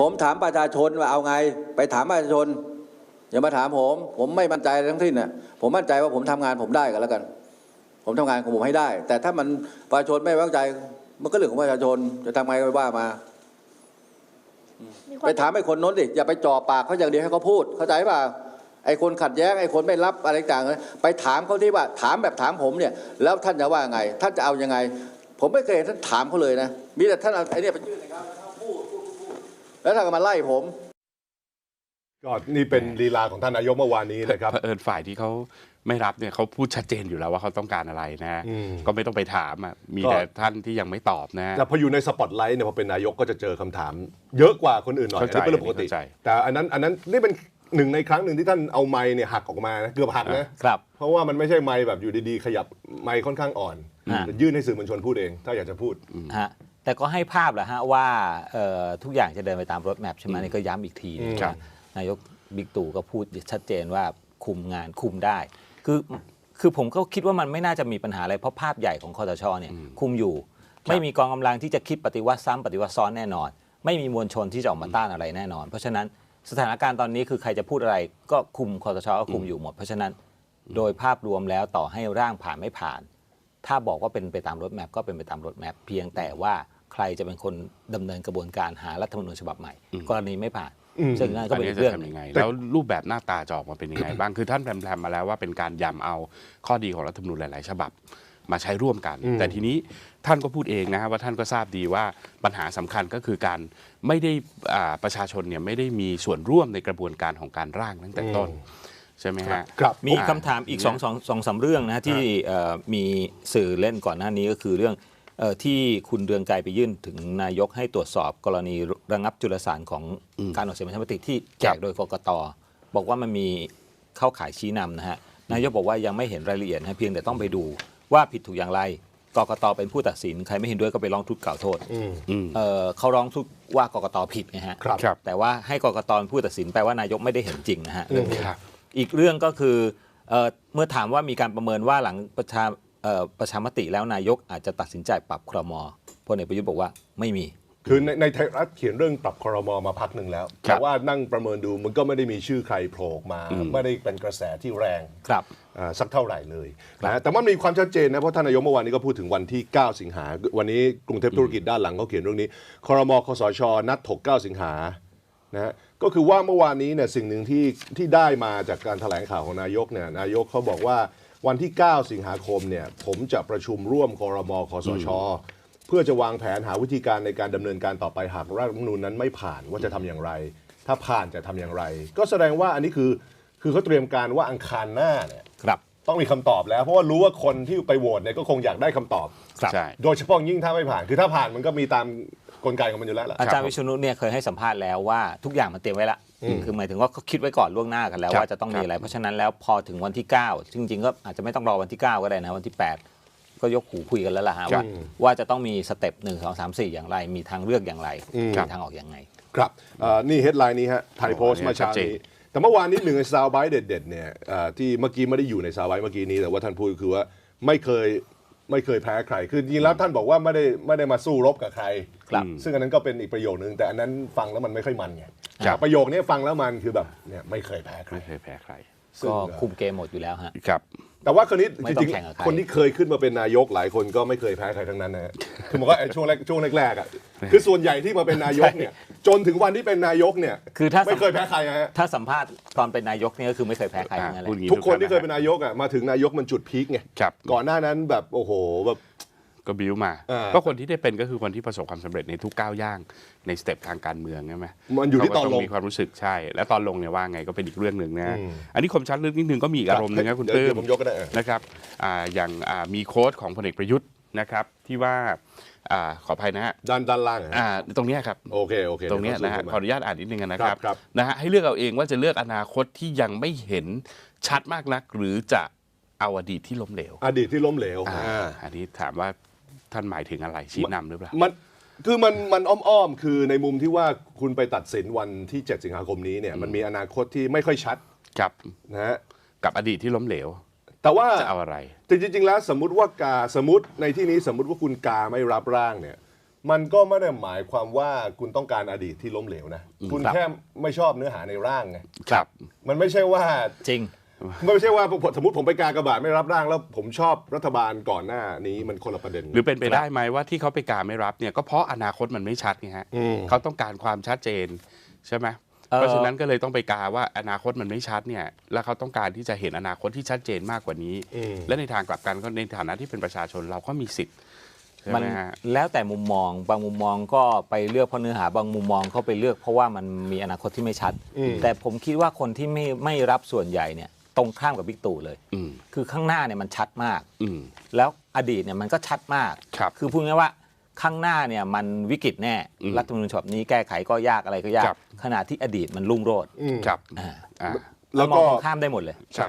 ผมถามประชาชนว่าเอาไง ไปถามประชาชน อย่ามาถามผม ผมไม่มั่นใจอะไรทั้งสิ้นน่ะผมมั่นใจว่าผมทำงานผมได้กันแล้วกัน ผมทำงานของผมให้ได้ แต่ถ้ามันประชาชนไม่ไว้วางใจ มันก็เรื่องของประชาชน จะทำไงก็ไปว่ามามีควไปถามไอ้คนโน้นดิอย่าไปจ่อปากเขาอย่างเดียวให้เขาพูด เข้าใจป่ะไอ้คนขัดแย้งไอ้คนไม่รับอะไรต่างๆไปถามเขาที่ว่า ถามแบบถามผมเนี่ย แล้วท่านจะว่าไง ท่านจะเอายังไง ผมไม่เคยเห็นท่านถามเขาเลยนะมีแต่ท่านเอาไอ้เนี่ยไปยื่นนะครับแล้วท่านพูดพูดพูด แล้วท่านก็มาไล่ผมก็นี่เป็นลีลาของท่านนายกเมื่อวานนี้นะครับเผอิญฝ่ายที่เขาไม่รับเนี่ยเขาพูดชัดเจนอยู่แล้วว่าเขาต้องการอะไรนะอืมก็ไม่ต้องไปถามอะมีก็แต่ท่านที่ยังไม่ตอบนะแต่พออยู่ในสปอตไลท์เนี่ยพอเป็นนายกก็จะเจอคำถาม เยอะกว่าคนอื่นหน่อยอันเข้าใจนี้เป็นเรื่องปกติเข้าใจแต่อันนั้นอันนั้นนี่เป็นหนึ่งในครั้งหนึ่งที่ท่านเอาไม้เนี่ยหักออกมานะเกือบหักนะครับเพราะว่ามันไม่ใช่ไม้แบบอยู่ดีๆ ขยับไม้ค่อนข้างอ่อนอ่าแต่ยื่นให้สื่อมวลชนพูดเอง ถ้าอยากจะพูดฮะ แต่ก็ให้ภาพแหละฮะว่าเอ่อทุกอย่างจะเดินไปตามรถแมพใช่ไหมนี่ก็ย้ำอีกทีนึงอืมว่านายกบิ๊กตู่ก็พูดชัดเจนว่าคุมงานคุมได้ คือคือผมก็คิดว่ามันไม่น่าจะมีปัญหาอะไร เพราะภาพใหญ่ของคอสชเนี่ยคุมอยู่ ไม่มีกองกำลังที่จะคิดปฏิวัติซ้ำปฏิวัติซ้อนแน่นอน ไม่มีมวลชนที่จะออกมาต้านอะไรแน่นอน เพราะฉะนั้นสถานการณ์ตอนนี้คือใครจะพูดอะไรก็คุมคอสชก็คุมอยู่หมด เพราะฉะนั้น โดยภาพรวมแล้วต่อให้ร่างผ่านไม่ผ่าน ถ้าบอกว่าเป็นไปตามรถแมพก็เป็นไปตามรถแมพเพียงแต่ว่าใครจะเป็นคนดำเนินกระบวนการหารัฐธรรมนูญฉบับใหม่ กรณีไม่ผ่านอืมซึ่งนั่นก็อันเป็นนี้อีกจะเรื่องหทำนึ่งยังไง แล้วรูปแบบหน้าตาจะออกมาเป็นยังไงบ้างคือท่านแพรมๆมาแล้วว่าเป็นการยำเอาข้อดีของรัฐธรรมนูญหลาย ๆ ฉบับมาใช้ร่วมกันอืมแต่ทีนี้ท่านก็พูดเองนะฮะว่าท่านก็ทราบดีว่าปัญหาสำคัญก็คือการไม่ได้อ่าประชาชนเนี่ยไม่ได้มีส่วนร่วมในกระบวนการของการร่างตั้งแต่ต้น ใช่ไหมฮะครับมีคำถามอีกสองสองสองสามเรื่องนะฮะที่เอ่อมีสื่อเล่นก่อนหน้านี้ก็คือเรื่องเอ่อที่คุณเรืองไกรไปยื่นถึงนายกให้ตรวจสอบกรณีระงับจุลสารของการออกเสียงประชามติที่แจกโดยกกตบอกว่ามันมีเข้าขายชี้นำนะฮะนายกบอกว่ายังไม่เห็นรายละเอียดนะเพียงแต่ต้องไปดูว่าผิดถูกอย่างไรกกตเป็นผู้ตัดสินใครไม่เห็นด้วยก็ไปร้องทุกข์กล่าวโทษอืมอืมเอ่อเขาร้องทุกข์ว่ากกตผิดไงฮะครับครับแต่ว่าให้กกตเป็นผู้ตัดสินแปลว่านายกไม่ได้เห็นจริงนะฮะเรื่ องนี้ครับอีกเรื่องก็คือเอ่อเมื่อถามว่ามีการประเมินว่าหลังประชาเอ่อประชามติแล้วนายกอาจจะตัดสินใจปรับครมพลเอกประยุทธ์บอกว่าไม่มี คือในในไทยรัฐเขียนเรื่องปรับครมมาพักหนึ่งแล้ว ครับแต่ว่านั่งประเมินดูมันก็ไม่ได้มีชื่อใครโผล่ออกมา ไม่ได้เป็นกระแสที่แรงครับ อ่าสักเท่าไหร่เลยนะแต่ว่ามีความชัดเจนนะ เพราะท่านนายกเมื่อวานนี้ก็พูดถึงวันที่ 9 สิงหา วันนี้กรุงเทพธุรกิจด้านหลังเขาเขียนเรื่องนี้ครมคสชนัดถก 9 สิงหา นะฮะก็คือว่าเมื่อวานนี้เนี่ยสิ่งหนึ่งที่ที่ได้มาจากการแถลงข่าวของนายกเนี่ยนายกเขาบอกว่าวันที่ 9 สิงหาคมเนี่ยผมจะประชุมร่วมครมคสช เพื่อจะวางแผนหาวิธีการในการดำเนินการต่อไปหากรัฐธรรมนูญนั้นไม่ผ่านว่าจะทำอย่างไร ถ้าผ่านจะทำอย่างไร ก็แสดงว่าอันนี้คือคือเขาเตรียมการว่าอังคารหน้าเนี่ยครับต้องมีคำตอบแล้วเพราะว่ารู้ว่าคนที่ไปโหวตเนี่ยก็คงอยากได้คำตอบครับใช่ โดยเฉพาะยิ่งถ้าไม่ผ่าน คือถ้าผ่านมันก็มีตาม กลไกของมันอยู่แล้วล่ะ อาจารย์วิษณุเนี่ยเคยให้สัมภาษณ์แล้วว่าทุกอย่างมันเตรียมไว้ละคือหมายถึงว่าเขาคิดไว้ก่อนล่วงหน้ากันแล้วครับว่าจะต้องครัมีบอะไร เพราะฉะนั้นแล้วพอถึงวันที่ 9 จริง ๆ ก็อาจจะไม่ต้องรอวันที่ 9 ก็ได้นะวันที่ 8 ก็ยกหูคุยกันแล้วล่ะฮะว่าว่าจะต้องมีสเต็ปหนึ่งสองสามสี่อย่างไร มีทางเลือกอย่างไรอืมมีทางออกอย่างไง ครับเอ่อนี่เฮดไลน์นี้ฮะไทยโพสต์โอ้โหมาเช้าชัดเจนี้นแต่เมื่อวานนี้หนึ่งในซาวไบต์เด็ดๆเนี่ยเอ่อที่เมื่อกี้ไม่ได้อยู่ในซาวไบต์เมื่อกี้นี้แต่ว่าท่านพูดคือว่าไม่เคย ไม่เคยแพ้ใคร คือจริงๆแล้วท่านบอกว่าไม่ได้ไม่ได้มาสู้รบกับใครครับซึ่งอันนั้นก็เป็นอีกประโยคนึง แต่อันนั้นฟังแล้วมันไม่ค่อยมันไงครับประโยคนี้ฟังแล้วมันคือแบบเนี่ยไม่เคยแพ้ใครไม่เคยแพ้ใครซึ่งก็คุมเกมหมดอยู่แล้วฮะครับ แต่ว่าคนนี้ไม่จต้องริงแข่งกับใครๆคนที่เคยขึ้นมาเป็นนายกหลายคนก็ไม่เคยแพ้ใครทั้งนั้นนะฮะคือบอกว่าไอ้ช่วงแรกช่วงแรกๆอะ คือส่วนใหญ่ที่มาเป็นนายกเนี่ย จนถึงวันที่เป็นนายกเนี่ย คือถ้าไม่เคยแพ้ใครนะฮะ ถ้าสัมภาษณ์ตอนเป็นนายกเนี่ยก็คือไม่เคยแพ้ใครทั้งนั้นแหพูดละอย่างทุกคนที่เคยทุเป็นนายกอะมาถึงนายกมันจุดพีคไงครับก่อนหน้านั้นแบบโอ้โหแบบ ก็บิวมาอ่าก็คนที่ได้เป็นก็คือคนที่ประสบความสำเร็จในทุกก้าวย่างในสเต็ปทางการเมืองใช่ไหมมันอยู่ที่ตอนเขาก็ลงงมีความรู้สึกใช่ แล้วตอนลงเนี่ยว่าไงก็เป็นอีกเรื่องหนึ่งนะอืม อันนี้คมชัดลึกนิดนึงก็มีอีกอารมณ์หนึงนะคุณเดี๋ยวตื้ เดี๋ยวผมยกก็ได้เออ นะครับอ่าอย่างอ่ามีโค้ดของพลเอกประยุทธ์นะครับ ที่ว่าอ่าขออภัยนะฮะด้านด้านล่างอะฮะอ่าตรงเนี้ยครับ โอเคโอเคตรงเนี้ยนะฮะเดี๋ยวขอเขาอนุญาตอ่านนิดนึงนะคครัรับบครับ นะฮะให้เลือกเอาเองว่าจะเลือกอนาคตที่ยังไม่เห็นชัดมากนัก หรือจะเอาอดีตที่ล้มเหลว อดีตที่ล้มเหลวอ่าอ่าอันนี้ถามว่า ท่านหมายถึงอะไรชี้นำหรือเปล่า มันคือมันมันอ้อมๆ คือในมุมที่ว่าคุณไปตัดสินวันที่ 7 สิงหาคมนี้เนี่ยมันมีอนาคตที่ไม่ค่อยชัดกับนะฮะกับอดีตที่ล้มเหลว แต่ว่าจะเอาอะไร แต่จริงๆ แล้วสมมติว่ากาสมมติในที่นี้สมมติว่าคุณกาไม่รับร่างเนี่ย มันก็ไม่ได้หมายความว่าคุณต้องการอดีตที่ล้มเหลวนะ คุณครับ แค่ไม่ชอบเนื้อหาในร่างไงครับ มันไม่ใช่ว่า จริง ไม่ใช่ว่าสมมติผมไปกากระบาดไม่รับร่างแล้วผมชอบรัฐบาลก่อนหน้านี้มันคนละประเด็น หรือเป็นไปได้ไหมว่าที่เขาไปกาไม่รับเนี่ยก็เพราะอนาคตมันไม่ชัดไงฮะอืมเขาต้องการความชัดเจนใช่ไหมเอ่อเพราะฉะนั้นก็เลยต้องไปกาว่าอนาคตมันไม่ชัดเนี่ยแล้วเขาต้องการที่จะเห็นอนาคตที่ชัดเจนมากกว่านี้อืมและในทางกลับกันก็ในฐานะที่เป็นประชาชนเราก็มีสิทธิ์ใช่มันไหมฮะแล้วแต่มุมมองบางมุมมองก็ไปเลือกเพราะเนื้อหาบางมุมมองก็ไปเลือกเพราะว่ามันมีอนาคตที่ไม่ชัดอืมแต่ผมคิดว่าคนที่ไม่ไม่รับส่วนใหญ่เนี่ยต รงข้ามกับบิ๊กตู่เลยอืมคือข้างหน้าเนี่ยมันชัดมากอืมแล้วอดีตเนี่ยมันก็ชัดมากครับอพูดง่ายๆว่าข้างหน้าเนี่ยมันวิกฤตแน่อืมรัฐธรรมนูญฉบับนี้แก้ไขก็ยากอะไรก็ยาครักบขณะที่อดีตมันรุ่งโรจน์อืมครับอ่าอ่าแล้วมก็องตรงข้ามได้หมดเลยใช่